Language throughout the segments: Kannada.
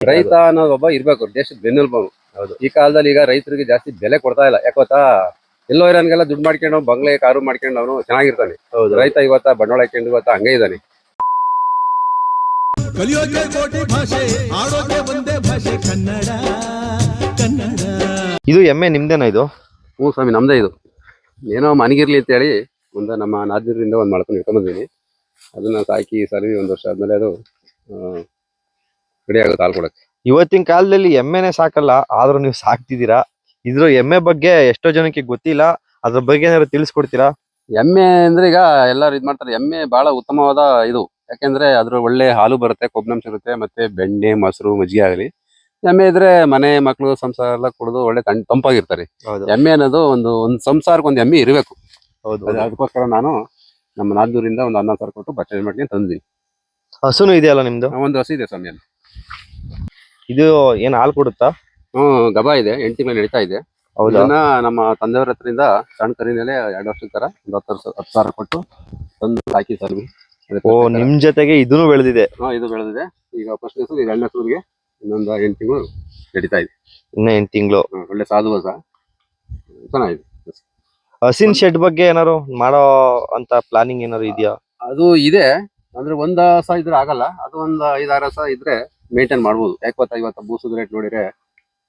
ರೈತ ಅನ್ನೋದು ಒಬ್ಬ ಇರ್ಬೇಕು ದೇಶದ ಬೆನ್ನೆಲುಬು ಹೌದು. ಈ ಕಾಲದಲ್ಲಿ ಈಗ ರೈತರಿಗೆ ಜಾಸ್ತಿ ಬೆಲೆ ಕೊಡ್ತಾ ಇಲ್ಲ. ಯಾಕೋತಾ ಎಲ್ಲೋ ಇರೋನ್ಗೆಲ್ಲ ದುಡ್ಡು ಮಾಡ್ಕೊಂಡು ಬಂಗ್ಲೆ ಕಾರು ಮಾಡ್ಕೊಂಡು ಅವನು ಚೆನ್ನಾಗಿರ್ತಾನೆ. ಹೌದು. ರೈತ ಇವತ್ತ ಬಂಡವಾಳ ಹಾಕೊಂಡು ಇವತ್ತ ಹಂಗೆ ಇದ್ದಾನೆ. ಕಲಿಯೋಕೆ ಕೋಟಿ ಭಾಷೆ ಆಡೋಕೆ ಒಂದೇ ಭಾಷೆ ಕನ್ನಡ ಕನ್ನಡ. ಇದು ಎಮ್ಮೆ ನಿಮ್ದೇನಾ ಇದು? ಹ್ಞೂ ಸ್ವಾಮಿ ನಮ್ದೇ ಇದು. ಏನೋ ಮನೆಗಿರ್ಲಿ ಅಂತೇಳಿ ಒಂದು ನಮ್ಮ ನಾದಿರಿಂದ ಒಂದು ಮಾಡ್ಕೊಂಡು ಇಟ್ಕೊಂಬಂದಿನಿ ಅದನ್ನ ಸಾಕಿ ಸರಿ ಒಂದು ವರ್ಷ ಆದ್ಮೇಲೆ ಅದು ರೆಡಿ ಆಗುತ್ತೆ ಹಾಲು ಕೊಡಕ್ಕೆ. ಇವತ್ತಿನ ಕಾಲದಲ್ಲಿ ಎಮ್ಮೆನೆ ಸಾಕಲ್ಲ ಆದ್ರೂ ನೀವು ಸಾಕ್ತಿದ್ದೀರಾ? ಇದ್ರ ಎಮ್ಮೆ ಬಗ್ಗೆ ಎಷ್ಟೋ ಜನಕ್ಕೆ ಗೊತ್ತಿಲ್ಲ ಅದ್ರ ಬಗ್ಗೆ ಏನಾದ್ರು ತಿಳಿಸ್ಕೊಡ್ತೀರಾ? ಎಮ್ಮೆ ಅಂದ್ರೆ ಈಗ ಎಲ್ಲರೂ ಇದ್ ಮಾಡ್ತಾರೆ. ಎಮ್ಮೆ ಬಹಳ ಉತ್ತಮವಾದ ಇದು. ಯಾಕೆಂದ್ರೆ ಅದ್ರ ಒಳ್ಳೆ ಹಾಲು ಬರುತ್ತೆ ಕೊಬ್ಬಿನಾಂಶ ಇರುತ್ತೆ ಮತ್ತೆ ಬೆಣ್ಣೆ ಮೊಸರು ಮಜ್ಜಿಗೆ ಆಗಲಿ. ಎಮ್ಮೆ ಇದ್ರೆ ಮನೆ ಮಕ್ಕಳು ಸಂಸಾರ ಎಲ್ಲ ಕುಡಿದು ಒಳ್ಳೆ ಕಣ್ ತಂಪಾಗಿರ್ತಾರೆ. ಹೌದು. ಎಮ್ಮೆ ಅನ್ನೋದು ಒಂದು ಒಂದ್ ಸಂಸಾರಕ್ಕೆ ಒಂದು ಎಮ್ಮೆ ಇರಬೇಕು. ಹೌದು ಅದಕ್ಕೋಸ್ಕರ ನಾನು ನಮ್ಮ ನಾದ್ದೂರಿಂದ ಒಂದು ಹನ್ನೊಂದು ಸಾವಿರ ಕೊಟ್ಟು ಪರ್ಚೇಸ್ ಮಾಡ್ಕೊಂಡು ತಂದಿದ್ದೀನಿ ಹಸುನು ಇದೆಯಲ್ಲ ನಿಮ್ದು? ಒಂದು ಹಸು ಇದೆ ಸಮಯ ಅಲ್ಲಿ. ಇದು ಏನ್ ಹಾಲು ಕೊಡುತ್ತಾ? ಹ್ಮ್ ಗಬಾ ಇದೆ ಎಂಟಿ ಮೇಲೆ ನಡೀತಾ ಇದೆ. ಹೌದಾ? ಇದನ್ನ ನಮ್ಮ ತಂದೆಯವ್ರ ಹತ್ರದಿಂದ ಸಣ್ಣ ಕರಿನೆಲೆ ಎರಡು ವರ್ಷದ ತರ ಒಂದು ಹತ್ತು ವರ್ಷ ಹತ್ತು ಸಾವಿರ ಕೊಟ್ಟು ತಂದು ಹಾಕಿ ಸರ್ವಿ ಓ ನಿಮ್ ಜೊತೆಗೆ ಇದನ್ನು ಬೆಳೆದಿದೆ. ಹಾ ಇದು ಬೆಳೆದಿದೆ. ಈಗ ಫಸ್ಟ್ ಈಗ ಎರಡನೇ ಸೂರಿಗೆ ಇನ್ನೊಂದು ಎಂಟು ತಿಂಗಳು ನಡೀತಾ ಇದೆ. ಇನ್ನ ಎಂಟ್ ತಿಂಗಳು. ಹ್ಮ್, ಒಳ್ಳೆ ಸಾಧು ಹೊಸ ಚೆನ್ನಾಗಿದೆ. ಹಸಿನ್ ಶೆಡ್ ಬಗ್ಗೆ ಏನಾರು ಮಾಡೋ ಅಂತ ಪ್ಲಾನಿಂಗ್ ಏನಾರು ಇದೆಯಾ? ಅದು ಇದೆ. ಅಂದ್ರೆ ಒಂದ್ ಹಸ ಇದ್ರೆ ಆಗಲ್ಲ. ಅದು ಒಂದ್ ಐದಾರು ಹಸ ಇದ್ರೆ ಮೇಂಟೈನ್ ಮಾಡಬಹುದು ಯಾಕೆ ಗೊತ್ತಾ? ಇವತ್ತು ಬೂಸದ ರೇಟ್ ನೋಡಿದ್ರೆ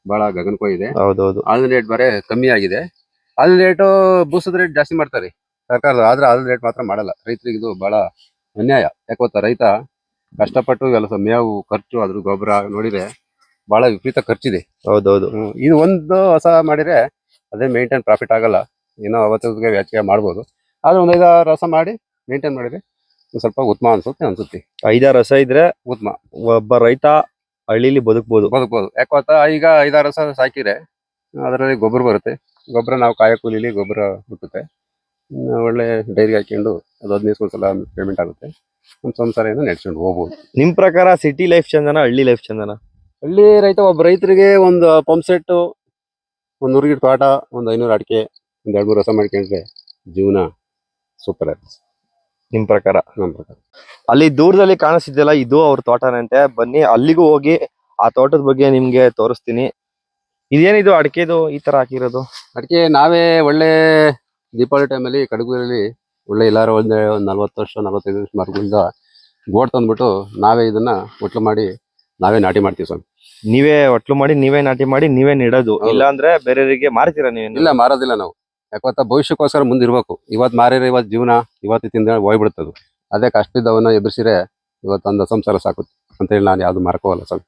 ಬಹಳ ಗಗನಕೋ ಇದೆ. ಹೌದೌದು. ಹಾಲಿನ ರೇಟ್ ಬರ ಕಮ್ಮಿ ಆಗಿದೆ. ಹಾಲಿನ ರೇಟು ಬೂಸದ ರೇಟ್ ಜಾಸ್ತಿ ಮಾಡ್ತಾರೆ ಸರ್ಕಾರದ ಆದ್ರೆ ಹಾಲಿನ ರೇಟ್ ಮಾತ್ರ ಮಾಡಲ್ಲ. ರೈತರಿಗೆ ಇದು ಬಹಳ ಅನ್ಯಾಯ. ಯಾಕೆ ಗೊತ್ತಾ? ರೈತ ಕಷ್ಟಪಟ್ಟು ಎಲ್ಲ ಮೇವು ಖರ್ಚು ಅದ್ರ ಗೊಬ್ಬರ ನೋಡಿದ್ರೆ ಬಹಳ ವಿಪರೀತ ಖರ್ಚಿದೆ. ಹೌದೌದು. ಇದು ಒಂದು ಹೊಸ ಮಾಡಿದ್ರೆ ಅದೇ ಮೇಂಟೈನ್ ಪ್ರಾಫಿಟ್ ಆಗಲ್ಲ. ಏನೋ ಅವತ್ತಿಗೆ ವ್ಯಾಚಿಕೆ ಮಾಡ್ಬೋದು. ಆದ್ರೆ ಒಂದು ಐದಾರು ರಸ ಮಾಡಿ ಮೇಂಟೈನ್ ಮಾಡಿದ್ರೆ ಸ್ವಲ್ಪ ಉತ್ತಮ ಅನ್ಸುತ್ತೆ ಅನ್ಸುತ್ತೆ. ಐದಾರು ರಸ ಇದ್ರೆ ಉತ್ತಮ. ಒಬ್ಬ ರೈತ ಹಳ್ಳಿಲಿ ಬದುಕ್ಬೋದು. ಬದುಕ್ಬೋದು. ಯಾಕೋ ಈಗ ಐದಾರು ರಸ ಸಾಕಿದ್ರೆ ಅದರಲ್ಲಿ ಗೊಬ್ಬರ ಬರುತ್ತೆ. ಗೊಬ್ಬರ ನಾವು ಕಾಯ ಕೂಲಿಲಿ ಗೊಬ್ಬರ ಹುಟ್ಟುತ್ತೆ. ಒಳ್ಳೆ ಡೈರಿ ಹಾಕೊಂಡು ಅದು ಹದಿನೈದು ಸಲ ಪೇಮೆಂಟ್ ಆಗುತ್ತೆ. ಒಂದು ಸಂಸಾರ ಏನೋ ನಡ್ಸ್ಕೊಂಡು ಹೋಗ್ಬೋದು. ನಿಮ್ ಪ್ರಕಾರ ಸಿಟಿ ಲೈಫ್ ಚಂದನ ಹಳ್ಳಿ ಲೈಫ್ ಚಂದನ? ಹಳ್ಳಿ ರೈತ ಒಬ್ಬ ರೈತರಿಗೆ ಒಂದು ಪಂಪ್ ಸೆಟ್ ಒಂದು ನೂರು ಗಿಡ ತೋಟ ಒಂದು ಐನೂರು ಅಡಿಕೆ ಒಂದು ಎರಡು ಮೂರು ರಸ ಮಾಡ್ಕೊಂಡ್ರೆ ಜೀವನ ಸೂಪರ್ ಆಗುತ್ತೆ. ನಿಮ್ ಪ್ರಕಾರ? ನಮ್ಮ ಪ್ರಕಾರ. ಅಲ್ಲಿ ದೂರದಲ್ಲಿ ಕಾಣಿಸ್ತಿದ್ಯಲ್ಲ ಇದು ಅವ್ರ ತೋಟನಂತೆ. ಬನ್ನಿ ಅಲ್ಲಿಗೂ ಹೋಗಿ ಆ ತೋಟದ ಬಗ್ಗೆ ನಿಮ್ಗೆ ತೋರಿಸ್ತೀನಿ. ಇದೇನಿದು ಅಡಿಕೆದು ಈ ತರ ಹಾಕಿರೋದು? ಅಡಿಕೆ ನಾವೇ ಒಳ್ಳೆ ದೀಪಾವಳಿ ಟೈಮಲ್ಲಿ ಕಡಗೂರಲ್ಲಿ ಒಳ್ಳೆ ಎಲ್ಲಾರು ಒಂದು ಒಂದು ನಲ್ವತ್ತು ವರ್ಷ ನಲವತ್ತೈದು ವರ್ಷ ಮರಗಳಿಂದ ಗೋಡ್ ತಂದ್ಬಿಟ್ಟು ನಾವೇ ಇದನ್ನ ಒಟ್ಲು ಮಾಡಿ ನಾವೇ ನಾಟಿ ಮಾಡ್ತೀವಿ ಸ್ವಾಮಿ. ನೀವೇ ಒಟ್ಲು ಮಾಡಿ ನೀವೇ ನಾಟಿ ಮಾಡಿ ನೀವೇ ನೆಡೋದು. ಇಲ್ಲ ಅಂದ್ರೆ ಬೇರೆಯವರಿಗೆ ಮಾರ್ತೀರಾ ನೀವೇನು? ಇಲ್ಲ ಮಾರೋದಿಲ್ಲ ನಾವು. ಯಾಕೊತ್ತಾ ಭವಿಷ್ಯಕ್ಕೋಸ್ಕರ ಮುಂದೆ ಇರಬೇಕು ಇವತ್ತು ಮಾರಿದ್ರೆ ಇವತ್ತು ಜೀವನ ಇವತ್ತು ತಿಂದ ಹೋಗ್ಬಿಡ್ತದು ಅದೇ ಕಷ್ಟದವನ್ನ ಎದುರಿಸಿರೆ ಇವತ್ತು ಒಂದು ಸಂಸಾರ ಸಾಕುತ್ತೆ ಅಂತೇಳಿ ನಾನು ಯಾವುದು ಮಾರ್ಕೋವಲ್ಲ ಸ್ವಲ್ಪ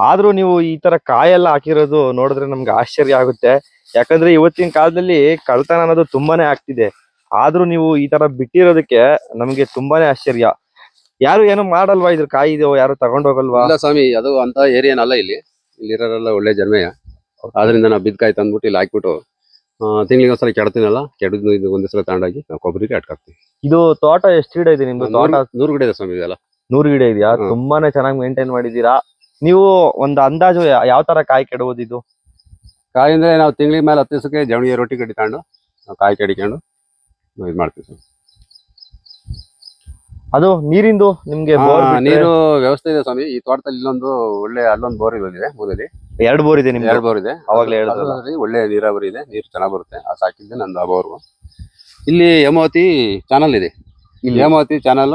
ಆದ್ರೂ ನೀವು ಈ ತರ ಕಾಯೆಲ್ಲ ಹಾಕಿರೋದು ನೋಡಿದ್ರೆ ನಮ್ಗೆ ಆಶ್ಚರ್ಯ ಆಗುತ್ತೆ. ಯಾಕಂದ್ರೆ ಇವತ್ತಿನ ಕಾಲದಲ್ಲಿ ಕಳ್ತನ ಅನ್ನೋದು ತುಂಬಾನೇ ಆಗ್ತಿದೆ. ಆದ್ರೂ ನೀವು ಈ ತರ ಬಿಟ್ಟಿರೋದಕ್ಕೆ ನಮಗೆ ತುಂಬಾನೇ ಆಶ್ಚರ್ಯ. ಯಾರು ಏನು ಮಾಡಲ್ವಾ ಇದ್ರ ಕಾಯಿ ಇದೆಯೋ ಯಾರು ತಗೊಂಡೋಗಲ್ವಾ ಇಲ್ಲ ಸ್ವಾಮಿ ಅದು ಅಂತ ಏರಿಯಾನಲ್ಲ ಇಲ್ಲಿ ಇಲ್ಲಿ. ಇರೋರೆಲ್ಲ ಒಳ್ಳೆ ಜನ್ಮೆಯ. ಆದ್ರಿಂದ ನಾವು ಬಿದ್ಕಾಯಿ ತಂದ್ಬಿಟ್ಟು ಇಲ್ಲಿ ಹಾಕ್ಬಿಟ್ಟು ತಿಂಗಳಿಗೆ ಒಂದ್ಸಲ ಕೆಡ್ತೀನಲ್ಲ ಕೆಡದು ಇದು ಒಂದೇ ಸಲ ತಗೊಂಡೋಗಿ ನಾವು ಕೊಬ್ಬರಿಗೆ ಅಟ್ಕಾಕ್ತೀವಿ ಇದು ತೋಟ ಎಷ್ಟು ಗಿಡ ಇದೆ ನಿಮ್ದು? ತೋಟ ನೂರು- ಗಿಡ ಇದೆ ಸ್ವಾಮಿ ಇದೆಲ್ಲ. ನೂರು ಗಿಡ ಇದೆಯಾ. ತುಂಬಾನೇ ಚೆನ್ನಾಗಿ ಮೇಂಟೈನ್ ಮಾಡಿದೀರಾ ನೀವು ಒಂದು ಅಂದಾಜು ಯಾವ ತರ ಕಾಯಿ ಕೆಡಬಹುದು ಇದು? ಕಾಯಿ ಅಂದ್ರೆ ನಾವು ತಿಂಗಳಿಗೆ ಮೇಲೆ ಹತ್ತು ದಿವಸಕ್ಕೆ ಜವಣಿಯ ರೊಟ್ಟಿ ಕಟ್ಟಿ ತಗೊಂಡು ನಾವು ಕಾಯಿ ಕಡಿಕೊಂಡು ನಾವು ಇದು ಮಾಡ್ತೀವಿ ಸ್ವಾಮಿ. ಅದು ನೀರಿಂದು ನಿಮ್ಗೆ ಬೋರ್ ನೀರು ವ್ಯವಸ್ಥೆ ಇದೆ ಸ್ವಾಮಿ. ಈ ತೋಟದಲ್ಲಿ ಇಲ್ಲೊಂದು ಒಳ್ಳೆ ಅಲ್ಲೊಂದು ಬೋರ್ ಇದೆ ಮೂರಲ್ಲಿ ಎರಡು ಬೋರ್ ಇದೆ ನಿಮ್ಗೆ ಎರಡು ಬೋರ್ ಇದೆ. ಅವಾಗಲೇ ಹೇಳಿದ್ರಲ್ಲ. ಅದ್ರಲ್ಲಿ ಒಳ್ಳೆ ನೀರಾವರಿ ಇದೆ. ನೀರು ಚೆನ್ನಾಗಿ ಬರುತ್ತೆ. ಆ ಸಾಕಿದ್ದೆ ನಂದು ಆ ಬೋರ್. ಇಲ್ಲಿ ಹೇಮಾವತಿ ಚಾನಲ್ ಇದೆ. ಇಲ್ಲಿ? ಹೇಮಾವತಿ ಚಾನಲ್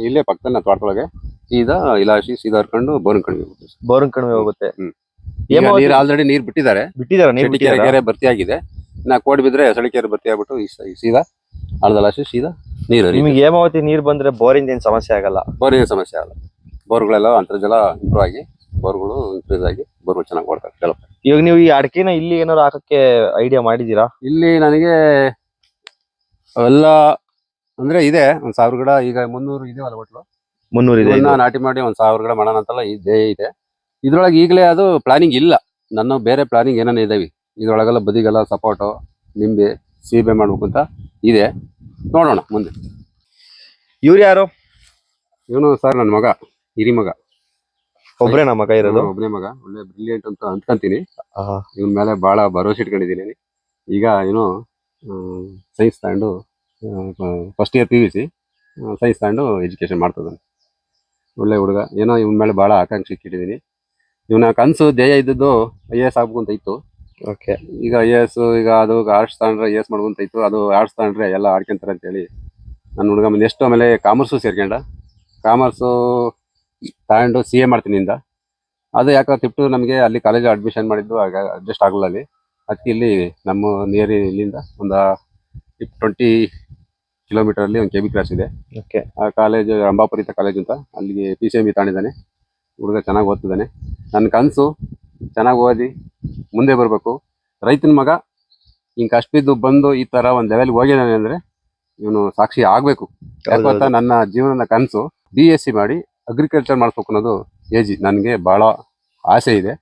ಇಲ್ಲೇ ಪಕ್ಕದಲ್ಲಿ ತೋಟದೊಳಗೆ ಸೀದಾ ಇಲಾಶಿ ಸೀದಾ ಹರ್ಕೊಂಡು ಬೋರ್ ಕಡಿಮೆ ಬೋರ್ ಕಡಿಮೆ ಹೋಗುತ್ತೆ. ಹ್ಮ್. ಹೇಮಾವತಿ- ನೀರು ಆಲ್ರೆಡಿ ನೀರು ಬಿಟ್ಟಿದ್ದಾರೆ. ಬಿಟ್ಟಿದ್ದಾರೆ? ನೀರ್ ಬಿಟ್ಟಿದಾರಾ? ಕೆರೆ ಭರ್ತಿ ಆಗಿದೆ. ನಾ ಕೋಡ್ ಬಿದ್ರೆ ಸಳಿಕೆರೆ ಭರ್ತಿ ಆಗ್ಬಿಟ್ಟು ಈ ಸ- ಈ ಸೀದಾ ಆಳದಲಾಶಿ ಸೀದಾ ನೀರು ಹರಿಯುತ್ತೆ. ನಿಮ್ಗೆ ಹೇಮಾವತಿ ನೀರ್ ಬಂದ್ರೆ ಬೋರಿಂದ ಏನ್ ಸಮಸ್ಯೆ ಆಗಲ್ಲ? ಬೋರಿನ ಸಮಸ್ಯೆ ಆಗಲ್ಲ. ಬೋರ್ಗಳೆಲ್ಲ ಅಂತರ್ಜಲ ಇಂಪ್ರೂವ್ ಆಗಿ ಬೋರ್ಗಳು ಇನ್ಕ್ರೀಸ್ ಆಗಿ ಬೋರ್ಗಳು ಚೆನ್ನಾಗಿ ಕೊಡ್ತಾರೆ ಡೆವಲಪ್ ಇವಾಗ ನೀವು ಈ ಅಡಕೆನ ಇಲ್ಲಿ ಏನಾರು ಹಾಕಕ್ಕೆ ಐಡಿಯಾ ಮಾಡಿದ್ದೀರಾ? ಇಲ್ಲಿ ನನಗೆ ಎಲ್ಲ ಅಂದ್ರೆ ಇದೆ ಒಂದ್ ಸಾವಿರ ಗಿಡ ಈಗ ಮುನ್ನೂರು ಇದೆಯಲ್ಲ ಒಟ್ಲು? ಮುನ್ನೂರು ಇದೆ. ನಾಟಿ ಮಾಡಿ ಒಂದ್ ಸಾವಿರ ಗಿಡ ಮಾಡೋಣ ಅಂತಲ್ಲ ಇದೇ ಇದೆ. ಇದ್ರೊಳಗೆ ಈಗಲೇ ಅದು ಪ್ಲಾನಿಂಗ್ ಇಲ್ಲ. ನನ್ನ ಬೇರೆ ಪ್ಲಾನಿಂಗ್ ಏನೇನು ಇದಾವೆ? ಇದ್ರೊಳಗೆಲ್ಲ ಬದಿಗೆಲ್ಲ ಸಪೋಟು ನಿಂಬೆ ಸೀಬೆ ಮಾಡ್ಬೇಕು ಅಂತ ಇದೆ. ನೋಡೋಣ ಮುಂದೆ. ಇವ್ರು ಯಾರು? ಇವನು ಸರ್ ನನ್ನ ಮಗ ಹಿರಿ ಮಗ. ಒಬ್ರೇ ನಮ್ಮ ಮಗ ಇರೋದು. ಒಬ್ಬನೇ ಮಗ. ಒಳ್ಳೆ ಬ್ರಿಲಿಯಂಟ್ ಅಂತ ಅಂದ್ಕೊಂತೀನಿ. ಆಹಾ. ಇವನ್ ಮೇಲೆ ಬಹಳ ಭರವಸೆ ಇಟ್ಕೊಂಡಿದ್ದೀನಿ. ಈಗ ಏನು ಸೈನ್ಸ್ ತಗೊಂಡು first year P U C science ತಗೊಂಡು ಎಜುಕೇಶನ್ ಮಾಡ್ತದಾನೆ ಒಳ್ಳೆ ಹುಡುಗ. ಏನೋ ಇವನ್ ಮೇಲೆ ಬಹಳ ಆಕಾಂಕ್ಷೆ ಇಟ್ಟಿದ್ದೀನಿ. ಇವನ ಕನಸು ಧ್ಯೇಯ ಇದ್ದದ್ದು ಐ ಎಸ್ ಆಗ್ಬೇಕು ಅಂತ ಇತ್ತು. ಓಕೆ. ಈಗ ಐ ಎಸ್ ಈಗ ಅದು ಆರ್ಟ್ಸ್ ತಗೊಂಡ್ರೆ ಐ ಎಸ್ ಮಾಡ್ಕೊಂತ ಇತ್ತು. ಅದು ಆರ್ಟ್ಸ್ ತಗೊಂಡ್ರೆ ಎಲ್ಲ ಆಡ್ಕೊಂತಾರೆ ಅಂತೇಳಿ. ನನ್ನ ಹುಡುಗ ನೆಕ್ಸ್ಟ್ ಆಮೇಲೆ ಕಾಮರ್ಸು ಸೇರ್ಕೊಂಡ. ಕಾಮರ್ಸು ತಗೊಂಡು ಸಿ ಎ ಮಾಡ್ತೀನಿ ಇಂದ. ಅದು ಯಾಕಂದ್ರೆ ತಿಪ್ಟು ನಮಗೆ ಅಲ್ಲಿ ಕಾಲೇಜ್ ಅಡ್ಮಿಷನ್ ಮಾಡಿದ್ದು ಆಗ ಅಡ್ಜಸ್ಟ್ ಆಗಲ್ಲ ಅಲ್ಲಿ. ಅದಕ್ಕೆ ಇಲ್ಲಿ ನಮ್ಮ ನಿಯರ್ ಇಲ್ಲಿಂದ ಒಂದು ಟ್ವೆಂಟಿ ಕಿಲೋಮೀಟರ್ ಅಲ್ಲಿ ಒಂದು ಕೆ ಬಿ ಕ್ಲಾಸ್ ಇದೆ. ಓಕೆ ಆ ಕಾಲೇಜ್ ರಂಭಾಪುರಿತ ಕಾಲೇಜ್ ಅಂತ ಅಲ್ಲಿಗೆ ಪಿ ಸಿ ಎಂ ಬಿ ತಾಂಡಿದ್ದಾನೆ ಹುಡುಗ ಚೆನ್ನಾಗಿ ಓದ್ತಿದ್ದಾನೆ. ನನ್ನ ಕನಸು ಚೆನ್ನಾಗಿ ಓದಿ ಮುಂದೆ ಬರಬೇಕು. ರೈತನ ಮಗ ಹಿಂಗೆ ಕಷ್ಟಿದ್ದು ಬಂದು ಈ ಥರ ಒಂದು ಲೆವೆಲ್ಗೆ ಹೋಗಿದ್ದಾನೆ ಅಂದರೆ ಇವನು ಸಾಕ್ಷಿ ಆಗಬೇಕು. ಯಾಕಂತ ನನ್ನ ಜೀವನದ ಕನಸು ಬಿ ಎಸ್ ಸಿ ಮಾಡಿ ಅಗ್ರಿಕಲ್ಚರ್ ಮಾಡಿಸ್ಬೇಕು ಅನ್ನೋದು ಏಜಿ ನನಗೆ ಭಾಳ ಆಸೆ ಇದೆ.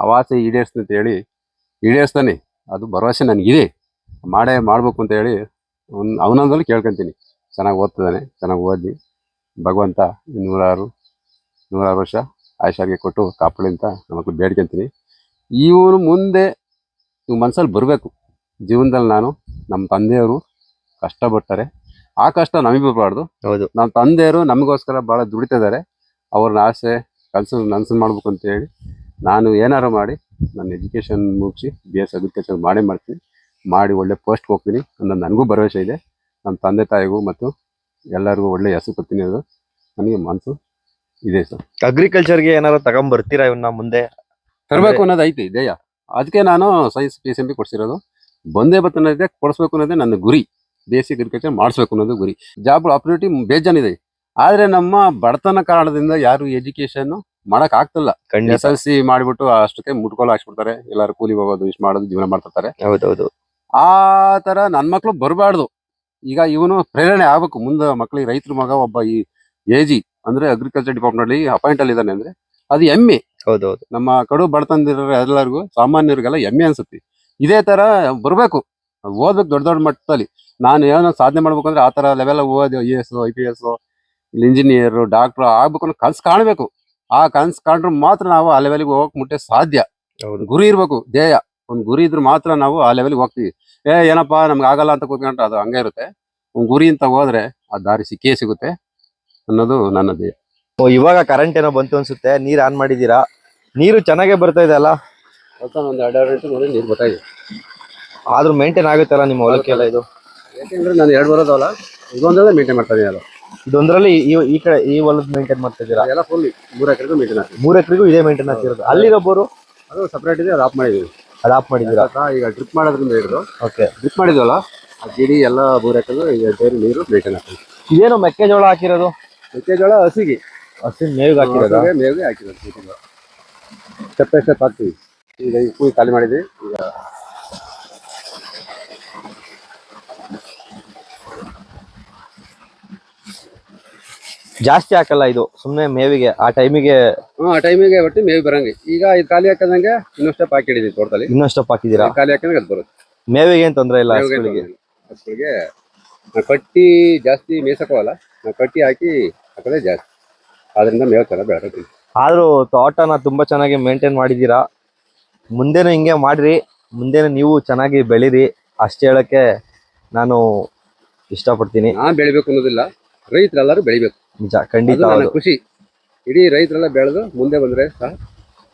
ಆ ಆಸೆ ಈಡೇರಿಸ್ತೀನಿ ಅಂತ ಹೇಳಿ ಈಡೇರಿಸ್ತಾನೆ. ಅದು ಭರವಸೆ ನನಗಿದೆ. ಮಾಡೇ ಮಾಡಬೇಕು ಅಂತ ಹೇಳಿ ಒಂದು ಅವನೊಂದಲ್ಲಿ ಕೇಳ್ಕೊಂತೀನಿ. ಚೆನ್ನಾಗಿ ಓದ್ತಿದ್ದಾನೆ, ಚೆನ್ನಾಗಿ ಓದಿ ಭಗವಂತ ನೂರಾರು ನೂರಾರು ವರ್ಷ ಆಯುಷಾರಿಗೆ ಕೊಟ್ಟು ಕಾಪಾಡಿ ಅಂತ ನಮ್ಮ ಮಕ್ಳು ಬೇಡ್ಕೊಂತೀನಿ. ಇವನು ಮುಂದೆ ಇವ್ ಮನ್ಸಲ್ಲಿ ಬರಬೇಕು. ಜೀವನದಲ್ಲಿ ನಾನು ನಮ್ಮ ತಂದೆಯವರು ಕಷ್ಟಪಡ್ತಾರೆ ಆ ಕಷ್ಟ ನಮಗೆ ಬರಬಾರ್ದು ಹೌದು. ನಮ್ಮ ತಂದೆಯರು ನಮಗೋಸ್ಕರ ಭಾಳ ದುಡಿತಿದ್ದಾರೆ. ಅವ್ರನ್ನ ಆಸೆ ಕನಸು ನನಸು ಮಾಡ್ಬೇಕು ಅಂತ ಹೇಳಿ ನಾನು ಏನಾರು ಮಾಡಿ ನನ್ನ ಎಜುಕೇಷನ್ ಮುಗಿಸಿ ಬಿ ಎಸ್ ಅಗ್ರಿಕಲ್ಚರ್ ಮಾಡೇ ಮಾಡ್ತೀನಿ. ಮಾಡಿ ಒಳ್ಳೆ ಪೋಸ್ಟ್ಗೆ ಹೋಗ್ತೀನಿ ಅನ್ನೋದು ನನಗೂ ಭರವಸೆ ಇದೆ. ನಮ್ಮ ತಂದೆ ತಾಯಿಗೂ ಮತ್ತು ಎಲ್ಲರಿಗೂ ಒಳ್ಳೆ ಹೆಸರು ಕೊಡ್ತೀನಿ ಅದು ನನಗೆ ಮನಸ್ಸು ಇದೆ ಸರ್. ಅಗ್ರಿಕಲ್ಚರ್ಗೆ ಏನಾದ್ರು ತಗೊಂಬರ್ತೀರಾ ಇವನ್ನ ಮುಂದೆ? ತರಬೇಕು ಅನ್ನೋದು ಐತಿ ಇದೆಯಾ? ಅದಕ್ಕೆ ನಾನು science P S M B ಕೊಡ್ಸಿರೋದು. ಬಂದೇ ಬತ್ತನ್ನೋದೇ ಕೊಡಿಸ್ಬೇಕು ಅನ್ನೋದೇ ನನ್ನ ಗುರಿ. ಬೇಸಿಕ್ ಅಗ್ರಿಕಲ್ಚರ್ ಮಾಡಿಸ್ಬೇಕು ಅನ್ನೋದು ಗುರಿ. ಜಾಬ್ ಆಪರ್ಚುನಿಟಿ ಬೇಜಾನಿದೆ. ಆದ್ರೆ ನಮ್ಮ ಬಡತನ ಕಾರಣದಿಂದ ಯಾರು ಎಜುಕೇಶನ್ ಮಾಡಕ್ ಆಗ್ತಿಲ್ಲ. ಎಸ್ ಎಲ್ ಸಿ ಮಾಡಿಬಿಟ್ಟು ಅಷ್ಟಕ್ಕೆ ಮುಟ್ಕೋಲ್ ಹಾಕ್ಸ್ಬಿಡ್ತಾರೆ ಎಲ್ಲಾರು ಕೂಲಿ ಹೋಗೋದು ಇಷ್ಟು ಮಾಡೋದು ಜೀವನ ಮಾಡ್ತಿರ್ತಾರೆ. ಹೌದೌದು. ಆ ತರ ನನ್ ಮಕ್ಳು ಬರಬಾರ್ದು. ಈಗ ಇವನು ಪ್ರೇರಣೆ ಆಗ್ಬೇಕು. ಮುಂದೆ ಮಕ್ಕಳಿಗೆ ರೈತರ ಮಗ ಒಬ್ಬ ಈ ಎಜಿ ಅಂದ್ರೆ ಅಗ್ರಿಕಲ್ಚರ್ ಡಿಪಾರ್ಟ್ಮೆಂಟ್ ಅಲ್ಲಿ ಅಪಾಯಿಂಟ್ ಅಲ್ಲಿ ಇದ್ದಾನೆ ಅಂದ್ರೆ ಅದು ಎಮ್ಮೆ ಹೌದೌದು. ನಮ್ಮ ಕಡು ಬಡತನದಿರೋ ಎಲ್ಲರಿಗೂ ಸಾಮಾನ್ಯರಿಗೆಲ್ಲ ಹೆಮ್ಮೆ ಅನ್ಸುತ್ತೆ. ಇದೇ ತರ ಬರ್ಬೇಕು. ಓದ್ಬೇಕು ದೊಡ್ಡ ದೊಡ್ಡ ಮಟ್ಟದಲ್ಲಿ. ನಾನು ಏನೋ ಸಾಧನೆ ಮಾಡ್ಬೇಕು ಅಂದ್ರೆ ಆ ತರ ಲೆವೆಲ್ ಓದಿ I S I P S engineer doctor ಆಗ್ಬೇಕು ಅನ್ನೋ ಕನಸು ಕಾಣ್ಬೇಕು. ಆ ಕನಸು ಕಾಣ್ರು ಮಾತ್ರ ನಾವು ಆ ಲೆವೆಲ್ಗೆ ಹೋಗಕ್ಕೆ ಮುಟ್ಟೆ ಸಾಧ್ಯ. ಗುರಿ ಇರ್ಬೇಕು ಧ್ಯೇಯ. ಒಂದು ಗುರಿ ಇದ್ರೆ ಮಾತ್ರ ನಾವು ಆ ಲೆವೆಲ್ಗೆ ಹೋಗ್ತೀವಿ. ಏ ಏನಪ್ಪ ನಮ್ಗೆ ಆಗಲ್ಲ ಅಂತ ಕೂತ್ಕೊಂಡ್ರೆ ಅದು ಹಂಗೆ ಇರುತ್ತೆ. ಒಂದು ಗುರಿ ಅಂತ ಹೋದ್ರೆ ಆ ದಾರಿ ಸಿಕ್ಕೇ ಸಿಗುತ್ತೆ ಅನ್ನೋದು ನನ್ನ ಧ್ಯೇಯ. ಓ ಇವಾಗ ಕರೆಂಟ್ ಏನೋ ಬಂತು ಅನ್ಸುತ್ತೆ. ನೀರು ಆನ್ ಮಾಡಿದೀರಾ ನೀರು ಚೆನ್ನಾಗೇ ಬರ್ತಾ ಇದೆ ಅಲ್ಲ? ಒಂದು ಎರಡು ಎರಡು ನೀರು ಬರ್ತಾಯಿದೆ ಆದ್ರೂ ಮೇಂಟೈನ್ ಆಗುತ್ತಲ್ಲ ನಿಮ್ಮ ಹೊಲಕ್ಕೆಲ್ಲ ಇದು. ಯಾಕೆಂದ್ರೆ ನಾನು ಎರಡು ಬರೋದಲ್ಲ ಇದೊಂದಲ್ಲ ಮೇಂಟೈನ್ ಮಾಡ್ತಾ ಇದೀನಿ ಇದೊಂದ್ರಲ್ಲಿ ಈ- ಈ ಕಡೆ ಈ ಹೊಲದ ಮೇಂಟೈನ್ ಮಾಡ್ತಾ ಇದ್ದೀರಾ ಎಲ್ಲ ಫುಲ್ ಮೂರು ಎಕರೆಗೂ ಮೇಂಟೈನ್ ಆಗ್ತದೆ. ಮೂರ್ ಎಕರೆಗೂ ಇದೇ ಮೇಂಟೈನ್ ಆಗ್ತಿರೋದು. ಅಲ್ಲಿರೋಬ್ಬರು ಅದು ಸಪ್ರೇಟ್ ಇದೆ ಅದು ಆಫ್ ಮಾಡಿದೀವಿ. ಅದು ಆಫ್ ಮಾಡಿದ್ದೀರಾ ಈಗ ಡ್ರಿಪ್ ಮಾಡೋದ್ರಿಂದ ಹಿಡಿದು ಓಕೆ ಡ್ರಿಪ್ ಮಾಡಿದ್ವಲ್ಲ ಆ ಗಿಡಿ ಎಲ್ಲ ಮೂರು ಎಕರೆಗೂ ಈಗ ಡೈರಿ ನೀರು ಮೇಂಟೈನ್ ಆಗ್ತದೆ. ಇದೇನು ಮೆಕ್ಕೆಜೋಳ ಹಾಕಿರೋದು? ಮೆಕ್ಕೆಜೋಳ ಹಸಿಗೆ. ಹಸಿ ಮೇವಿಗೆ ಹಾಕಿರೋದು? ಮೇವಿಗೆ ಹಾಕಿರೋದು ಮೆಕ್ಕೆಜೋಳ. ಸ್ಟೆಪ್ ಬೈ ಸ್ಟೆಪ್ ಹಾಕ್ತೀವಿ. ಈಗ ಈ ಖಾಲಿ ಮಾಡಿದ್ವಿ. ಈಗ ಜಾಸ್ತಿ ಹಾಕಲ್ಲ ಇದು ಸುಮ್ನೆ ಮೇವಿಗೆ ಆ ಟೈಮಿಗೆ ಹಾ ಆ ಟೈಮಿಗೆ ಒಟ್ಟು ಮೇವಿ ಬರಂಗೆ. ಈಗ ಇದು ಖಾಲಿ ಹಾಕದಂಗೆ ಇನ್ನೊಂದು ಸ್ಟೆಪ್ ಹಾಕಿಡಿದ್ವಿ ತೋಟದಲ್ಲಿ ಸ್ಟೆಪ್ ಹಾಕಿದೀರಾ ಖಾಲಿ ಹಾಕಿದ್ರೆ ಅದು ಬರುತ್ತೆ. ಮೇವಿಗೆ ಏನ್ ತೊಂದ್ರೆ ಇಲ್ಲ ಹಸುಗಳಿಗೆ? ಹಸುಗಳಿಗೆ ನಾವು ಕಟ್ಟಿ ಜಾಸ್ತಿ ಮೇಸಕೋಲ್ಲ ನಾವು ಕಟ್ಟಿ ಹಾಕಿ ಹಾಕೋದೇ ಜಾಸ್ತಿ. ಅದರಿಂದ ಮೇವು ಚೆನ್ನಾಗಿ ಬೆಳಕತ್ತೀವಿ ಆದ್ರೂ ತೋಟನ ತುಂಬಾ ಚೆನ್ನಾಗಿ ಮೇಂಟೈನ್ ಮಾಡಿದೀರಾ ಮುಂದೆನೂ ಹಿಂಗೆ ಮಾಡ್ರಿ ಮುಂದೆನೂ ನೀವು ಚೆನ್ನಾಗಿ ಬೆಳೀರಿ ಅಷ್ಟು ಹೇಳಕ್ಕೆ ನಾನು ಇಷ್ಟಪಡ್ತೀನಿ. ನಾನು ಬೆಳಿಬೇಕು ಅನ್ನೋದಿಲ್ಲ. ರೈತರೆಲ್ಲರೂ ಬೆಳಿಬೇಕು. ನಿಜ ಅದು ಖಂಡಿತ ನನ್ನ ಹೌದು. ಖುಷಿ. ಇಡೀ ರೈತರೆಲ್ಲ ಬೆಳೆದು ಮುಂದೆ ಬಂದ್ರೆ ಸಹ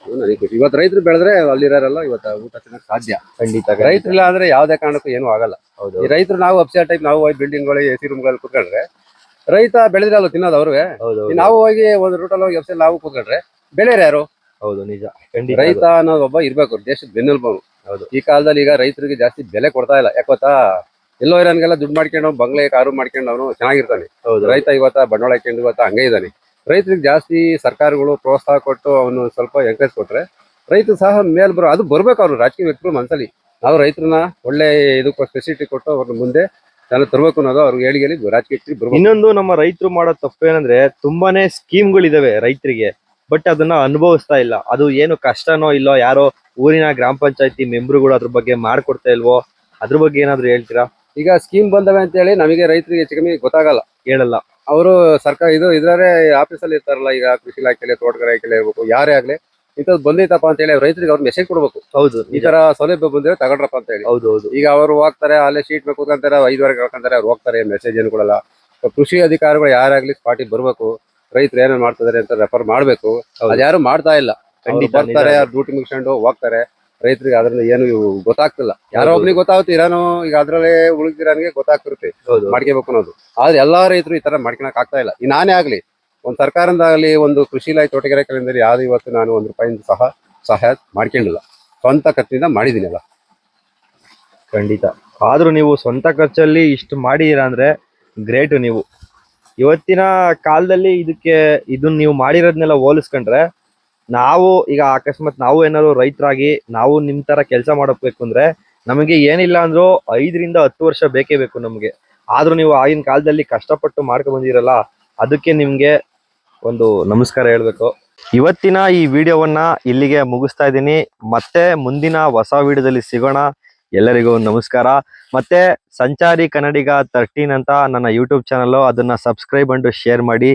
ಅದು ನನಗೆ ಖುಷಿ. ಇವತ್ತು ರೈತರು ಬೆಳೆದ್ರೆ ಅಲ್ಲಿರೋರೆಲ್ಲ ಇವತ್ತು ಊಟ ತಿನ್ನಕ್ ಸಾಧ್ಯ. ಖಂಡಿತ ಖಂಡಿತ. ರೈತರಿಲ್ಲ ಅಂದ್ರೆ ಯಾವ್ದೇ ಕಾರಣಕ್ಕೂ ಏನು ಆಗಲ್ಲ. ಹೌದು ಈ ರೈತರು ನಾವು ಅಪ್ಸೆಟ್ ಟೈಪ್ ನಾವು ಹೋಗಿ ಬಿಲ್ಡಿಂಗ್ಗಳು ಎ ಸಿ ರೂಮ್ಗಳಲ್ಲಿ ಕೂತ್ಕೊಂಡ್ರೆ ರೈತ ಬೆಳೆದ್ರೆ ಅಲ್ಲ ತಿನ್ನೋದು ಅವ್ರಿಗೆ ಹೌದು ನಾವು ಹೋಗಿ ಒಂದು ರೂಟಲ್ಲಿ ಹೋಗಿ ಅಪ್ಸೆಟ್ ನಾವು ಕೂತ್ಕೊಂಡ್ರೆ ಬೆಳೆಯರು ಯಾರು? ಹೌದು ನಿಜ ಖಂಡಿತ ರೈತ ಅನ್ನೋದು ಒಬ್ಬ ಇರ್ಬೇಕು ದೇಶದ ಬೆನ್ನೆಲುಬು ಹೌದು. ಈ ಕಾಲದಲ್ಲಿ ಈಗ ರೈತರಿಗೆ ಜಾಸ್ತಿ ಬೆಲೆ ಕೊಡ್ತಾ ಇಲ್ಲ. ಯಾಕೊತ್ತಾ ಎಲ್ಲೋ ಇರೋನ್ಗೆಲ್ಲ ದುಡ್ಡು ಮಾಡ್ಕೊಂಡು ಬಂಗ್ಲೆ ಕಾರು ಮಾಡ್ಕೊಂಡು ಅವನು ಚೆನ್ನಾಗಿರ್ತಾನೆ. ಹೌದು. ರೈತ ಇವತ್ತ ಬಂಡವಾಳ ಹಾಕೊಂಡು ಇವತ್ತ ಹಂಗೆ ಇದ್ದಾನೆ. ರೈತರಿಗೆ ಜಾಸ್ತಿ ಸರ್ಕಾರಗಳು ಪ್ರೋತ್ಸಾಹ ಕೊಟ್ಟು ಅವನು ಸ್ವಲ್ಪ ಎಂಕರೇಜ್ ಕೊಟ್ರೆ ರೈತ ಸಹ ಮೇಲ್ ಬರೋ ಅದು ಬರ್ಬೇಕು ಅವ್ರು ರಾಜಕೀಯ ವ್ಯಕ್ತಿಗಳು ಮನಸ್ಸಲ್ಲಿ. ನಾವು ರೈತರನ್ನ ಒಳ್ಳೆ ಇದಕ್ಕೆ ಫೆಸಿಲಿಟಿ ಕೊಟ್ಟು ಅವ್ರ ಮುಂದೆ ನಾನು ತರಬೇಕು ಅನ್ನೋದು ಅವ್ರಿಗೆ ಹೇಳಿ ರಾಜಕೀಯ ವ್ಯಕ್ತಿ ಬರ್ಬೇಕು. ಇನ್ನೊಂದು ನಮ್ಮ ರೈತರು ಮಾಡೋ ತಪ್ಪು ಏನಂದ್ರೆ ತುಂಬಾನೇ ಸ್ಕೀಮ್ಗಳಿದಾವೆ ರೈತರಿಗೆ. ಬಟ್ ಅದನ್ನ ಅನುಭವಿಸ್ತಾ ಇಲ್ಲ. ಅದು ಏನು ಕಷ್ಟನೋ ಇಲ್ಲೋ ಯಾರೋ ಊರಿನ ಗ್ರಾಮ ಪಂಚಾಯತಿ ಮೆಂಬರ್ಗಳು ಅದ್ರ ಬಗ್ಗೆ ಮಾಡ್ಕೊಡ್ತಾ ಇಲ್ವೋ? ಅದ್ರ ಬಗ್ಗೆ ಏನಾದ್ರು ಹೇಳ್ತೀರಾ? ಈಗ ಸ್ಕೀಮ್ ಬಂದವೆ ಅಂತ ಹೇಳಿ ನಮಗೆ ರೈತರಿಗೆ ಹೆಚ್ಚು ಕಮ್ಮಿ ಗೊತ್ತಾಗಲ್ಲ. ಹೇಳಲ್ಲ ಅವರು ಸರ್ಕಾರ ಇದು ಇದ್ರೆ ಆಫೀಸಲ್ಲಿ ಇರ್ತಾರಲ್ಲ ಈಗ ಕೃಷಿ ಇಲಾಖೆಯಲ್ಲಿ ತೋಟಗಾರಿಕೆ ಇಲಾಖೆಯಲ್ಲಿ ಇರ್ಬೇಕು ಯಾರೇ ಆಗ್ಲಿ ಇಂಥದ್ದು ಬಂದೈತಪ್ಪ ಅಂತ ಹೇಳಿ ರೈತರಿಗೆ ಅವ್ರು ಮೆಸೇಜ್ ಕೊಡ್ಬೇಕು. ಹೌದು. ಈ ತರ ಸೌಲಭ್ಯ ಬಂದ್ರೆ ತಗೊಂಡ್ರಪ್ಪ ಅಂತ ಹೇಳಿ ಹೌದು ಹೌದು. ಈಗ ಅವರು ಹೋಗ್ತಾರೆ ಅಲ್ಲೇ ಶೀಟ್ ಬೇಕು ಅಂತಾರೆ ಐದುವರೆಗೆ ಹಾಕಂತಾರೆ ಅವ್ರು ಹೋಗ್ತಾರೆ ಮೆಸೇಜ್ ಏನು ಕೊಡಲ್ಲ. ಕೃಷಿ ಅಧಿಕಾರಿಗಳು ಯಾರಾಗ್ಲಿ ಸ್ಪಾಟಿಗೆ ಬರ್ಬೇಕು ರೈತರು ಏನೇನ್ ಮಾಡ್ತಿದ್ದಾರೆ ಅಂತ ರೆಫರ್ ಮಾಡ್ಬೇಕು. ಅದ್ಯಾರು ಮಾಡ್ತಾ ಇಲ್ಲ. ಬರ್ತಾರೆ ಅವ್ರು ಡ್ಯೂಟಿ ಮುಗಿಸ್ಕೊಂಡು ಹೋಗ್ತಾರೆ. ರೈತರಿಗೆ ಅದ್ರಲ್ಲಿ ಏನು ಗೊತ್ತಾಗ್ತಿಲ್ಲ. ಯಾರೋ ಒಬ್ನಿಗೆ ಗೊತ್ತಾಗುತ್ತೆ ಇರಾನು ಈಗ ಅದ್ರಲ್ಲೇ ಉಳಿದಿರೋನಿಗೆ ಗೊತ್ತಾಗ್ತಿರುತ್ತೆ. ಮಾಡ್ಕೋಬೇಕು ಅನ್ನೋದು. ಆದ್ರೆ ಎಲ್ಲಾ ರೈತರು ಈ ತರ ಮಾಡ್ಕೊಳಕ್ ಆಗ್ತಾ ಇಲ್ಲ. ಈ ನಾನೇ ಆಗ್ಲಿ ಒಂದ್ ಸರ್ಕಾರದಿಂದ ಆಗ್ಲಿ ಒಂದು ಕೃಷಿ ಇಲಾಖೆ ತೋಟಗಾರಿಕೆ ಯಾರು ಯಾವ್ದು ಇವತ್ತು ನಾನು ಒಂದು ರೂಪಾಯಿಂದ ಸಹ ಸಹಾಯ ಮಾಡ್ಕೊಂಡಿಲ್ಲ. ಸ್ವಂತ ಖರ್ಚಿನಿಂದ ಮಾಡಿದೀನಿ ಅಲ್ಲ ಖಂಡಿತ. ಆದ್ರೂ ನೀವು ಸ್ವಂತ ಖರ್ಚಲ್ಲಿ ಇಷ್ಟು ಮಾಡಿದೀರ ಅಂದ್ರೆ ಗ್ರೇಟ್ ನೀವು. ಇವತ್ತಿನ ಕಾಲದಲ್ಲಿ ಇದಕ್ಕೆ ಇದನ್ನ ನೀವು ಮಾಡಿರೋದ್ನೆಲ್ಲ ಹೋಲಿಸ್ಕೊಂಡ್ರೆ ನಾವು ಈಗ ಅಕಸ್ಮಾತ್ ನಾವು ಏನಾದ್ರು ರೈತರಾಗಿ ನಾವು ನಿಮ್ ತರ ಕೆಲಸ ಮಾಡಬೇಕು ಅಂದ್ರೆ ನಮಗೆ ಏನಿಲ್ಲ ಅಂದ್ರು ಐದರಿಂದ ಹತ್ತು ವರ್ಷ ಬೇಕೇ ಬೇಕು ನಮಗೆ. ಆದ್ರೂ ನೀವು ಆಗಿನ ಕಾಲದಲ್ಲಿ ಕಷ್ಟಪಟ್ಟು ಮಾಡ್ಕೊ ಬಂದಿರಲ್ಲ, ಅದಕ್ಕೆ ನಿಮ್ಗೆ ಒಂದು ನಮಸ್ಕಾರ ಹೇಳ್ಬೇಕು. ಇವತ್ತಿನ ಈ ವಿಡಿಯೋವನ್ನ ಇಲ್ಲಿಗೆ ಮುಗಿಸ್ತಾ ಇದ್ದೀನಿ. ಮತ್ತೆ ಮುಂದಿನ ಹೊಸ ವಿಡಿಯೋದಲ್ಲಿ ಸಿಗೋಣ. ಎಲ್ಲರಿಗೂ ನಮಸ್ಕಾರ. ಮತ್ತೆ ಸಂಚಾರಿ ಕನ್ನಡಿಗ ತರ್ಟೀನ್ ಅಂತ ನನ್ನ ಯೂಟ್ಯೂಬ್ ಚಾನಲ್ ಅದನ್ನ ಸಬ್ಸ್ಕ್ರೈಬ್ ಅಂಡು ಶೇರ್ ಮಾಡಿ.